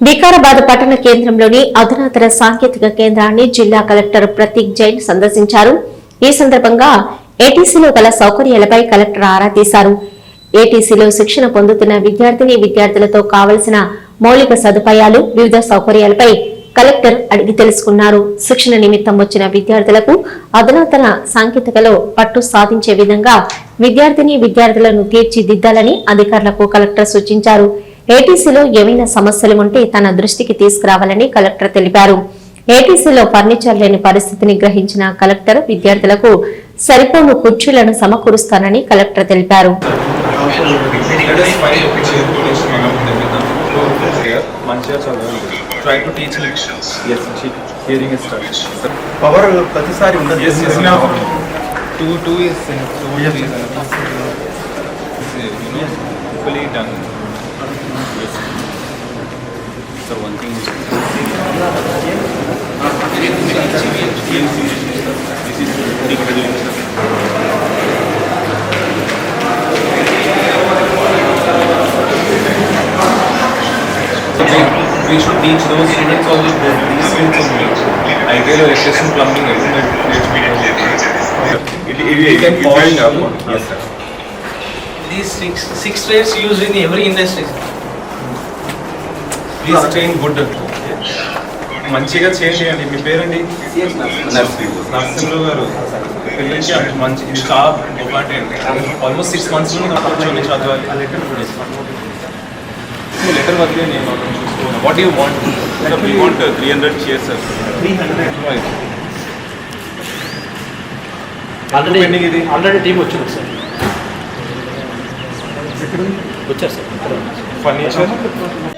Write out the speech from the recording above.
వికారాబాద్ పట్టణ కేంద్రంలోని అధునాతన సాంకేతిక కేంద్రాన్ని జిల్లా కలెక్టర్ ప్రతీక్ జైన్ సందర్శించారు. ఈ సందర్భంగా ఏటీసీలో గల సౌకర్యాలపై కలెక్టర్ ఆరా తీశారు. ఏటీసీలో శిక్షణ పొందుతున్న విద్యార్థిని విద్యార్థులతో కావలసిన మౌలిక సదుపాయాలు వివిధ సౌకర్యాలపై కలెక్టర్ అడిగి తెలుసుకున్నారు. శిక్షణ నిమిత్తం వచ్చిన విద్యార్థులకు అధునాతన సాంకేతికలో పట్టు సాధించే విధంగా విద్యార్థిని విద్యార్థులను తీర్చిదిద్దాలని అధికారులకు కలెక్టర్ సూచించారు. ఏటీసీలో ఏమైనా సమస్యలు ఉంటే తన దృష్టికి తీసుకురావాలని కలెక్టర్ తెలిపారు. ఏటీసీలో ఫర్నిచర్ లేని పరిస్థితిని గ్రహించిన కలెక్టర్ విద్యార్థులకు సరిపోను కుర్చీలను సమకూరుస్తానని కలెక్టర్ తెలిపారు. చదవాలి try to teach as hearing is power ప్రతిసారి ఉండదు as as too too is too Yes, is you know equally done yes so one thing is this is we should teach those students also these skills only. Ideal electrician, plumbing, everything. It, it, it can polish up. Yes, sir. These six, six trades used in every industry. Please train good. మంచిగా చేయండి మీ పేరండి నర్సింహు గారు పిల్లలకి అది మంచి ఇది చాలా ఒకటి ఆల్మోస్ట్ సిక్స్ మంత్స్ నుండి కూర్చొని చదవాలి లెటర్ వదిలే నేను చూసుకోను what you want we want three hundred chairs sir three hundred already Pending ఇది. ఆల్రెడీ టీం వచ్చింది సార్ వచ్చారు సార్ ఫర్నిచర్